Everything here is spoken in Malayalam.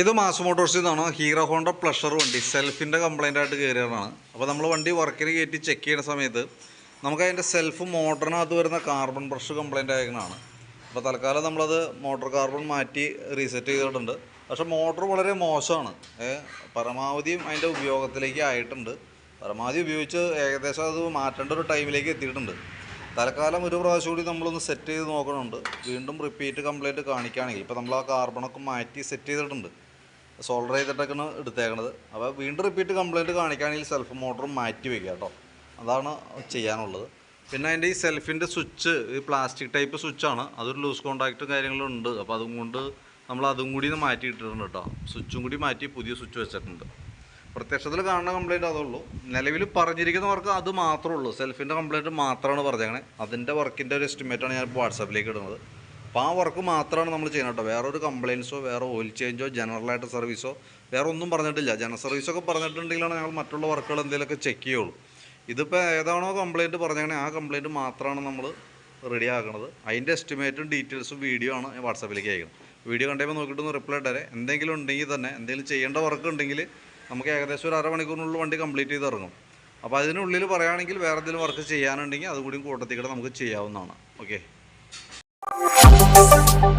ഇത് മാസ് മോട്ടോഴ്സിൽ നിന്നാണ് ഹീറോ ഹോണ്ട പ്ലഷർ വണ്ടി. സെൽഫിന്റെ കംപ്ലൈന്റ് ആയിട്ട് കയറിയതാണ് അപ്പോൾ നമ്മൾ വണ്ടി വർക്കിന് കയറ്റി ചെക്ക് ചെയ്യുന്ന സമയത്ത് നമുക്ക് അതിന്റെ സെൽഫ് മോട്ടറിനകത്ത് വരുന്ന കാർബൺ ബ്രഷ് കംപ്ലൈന്റ് ആയിരിക്കണതാണ് അപ്പോൾ തൽക്കാലം നമ്മളത് മോട്ടോർ കാർബൺ മാറ്റി റീസെറ്റ് ചെയ്തിട്ടുണ്ട്. പക്ഷേ മോട്ടോർ വളരെ മോശമാണ്. പരമാവധി പരമാവധിയും അതിന്റെ ഉപയോഗത്തിലേക്ക് ആയിട്ടുണ്ട്. പരമാവധി ഉപയോഗിച്ച് ഏകദേശം അത് മാറ്റേണ്ട ഒരു ടൈമിലേക്ക് എത്തിയിട്ടുണ്ട്. തൽക്കാലം ഒരു പ്രാവശ്യം കൂടി നമ്മളൊന്ന് സെറ്റ് ചെയ്ത് നോക്കണുണ്ട്. വീണ്ടും റിപ്പീറ്റ് കംപ്ലൈന്റ് കാണിക്കുകയാണെങ്കിൽ. ഇപ്പോൾ നമ്മൾ ആ കാർബണൊക്കെ മാറ്റി സെറ്റ് ചെയ്തിട്ടുണ്ട്. സോൾഡർ ചെയ്തിട്ടൊക്കെയാണ് എടുത്തേക്കണത്. അപ്പോൾ വീണ്ടും റിപ്പീറ്റ് കംപ്ലൈന്റ് കാണിക്കുകയാണെങ്കിൽ സെൽഫ് മോട്ടറും മാറ്റി വയ്ക്കുക കേട്ടോ. അതാണ് ചെയ്യാനുള്ളത്. പിന്നെ അതിന്റെ ഈ സെൽഫിന്റെ സ്വിച്ച് ഈ പ്ലാസ്റ്റിക് ടൈപ്പ് സ്വിച്ചാണ് അതൊരു ലൂസ് കോണ്ടാക്റ്റും കാര്യങ്ങളും ഉണ്ട്. അപ്പോൾ അതും കൊണ്ട് നമ്മൾ അതും കൂടി ഒന്ന് മാറ്റി ഇട്ടിട്ടുണ്ട് കേട്ടോ. സ്വിച്ചും കൂടി മാറ്റി പുതിയ സ്വിച്ച് വെച്ചിട്ടുണ്ട്. പ്രത്യക്ഷത്തിൽ കാണുന്ന കംപ്ലൈന്റ് അതുള്ളൂ നിലവിൽ പറഞ്ഞിരിക്കുന്നവർക്ക് അത് മാത്രമേ ഉള്ളൂ. സെൽഫിന്റെ കംപ്ലൈന്റ് മാത്രമാണ് പറഞ്ഞേക്കണേ. അതിന്റെ വർക്കിന്റെ ഒരു എസ്റ്റിമേറ്റാണ് ഞാൻ വാട്സാപ്പിലേക്ക് ഇടുന്നത്. അപ്പോൾ ആ വർക്ക് മാത്രമാണ് നമ്മൾ ചെയ്യുന്നത് കേട്ടോ. വേറെ ഒരു കംപ്ലയിൻസോ വേറെ ഓയിൽ ചേഞ്ചോ ജനറലായിട്ട് സർവീസോ വേറെ ഒന്നും പറഞ്ഞിട്ടില്ല. ജനറൽ സർവീസൊക്കെ പറഞ്ഞിട്ടുണ്ടെങ്കിലാണ് ഞങ്ങൾ മറ്റുള്ള വർക്കുകൾ എന്തെങ്കിലുമൊക്കെ ചെക്ക് ചെയ്യുള്ളൂ. ഇതിപ്പോൾ ഏതാണോ കംപ്ലയിന്റ് പറഞ്ഞാൽ ആ കംപ്ലയിന്റ് മാത്രമാണ് നമ്മൾ റെഡി ആക്കുന്നത് അതിന്റെ എസ്റ്റിമേറ്റും ഡീറ്റെയിൽസും വീഡിയോ ആണ് വാട്സാപ്പിലേക്ക് അയക്കുന്നത് വീഡിയോ കണ്ടപ്പോൾ നോക്കിയിട്ട് ഒന്ന് റിപ്ലൈ ഇട്ടേ എന്തെങ്കിലും ഉണ്ടെങ്കിൽ തന്നെ എന്തെങ്കിലും ചെയ്യേണ്ട വർക്ക് ഉണ്ടെങ്കിൽ നമുക്ക് ഏകദേശം ഒരു അരമണിക്കൂറിനുള്ളിൽ വണ്ടി കംപ്ലീറ്റ് ചെയ്ത് ഇറങ്ങും. അപ്പോൾ അതിനുള്ളിൽ പറയുകയാണെങ്കിൽ വേറെ എന്തെങ്കിലും വർക്ക് ചെയ്യാനുണ്ടെങ്കിൽ അതുകൂടി കൂട്ടത്തിക്കിടെ നമുക്ക് ചെയ്യാവുന്നതാണ്. Okay Thank you.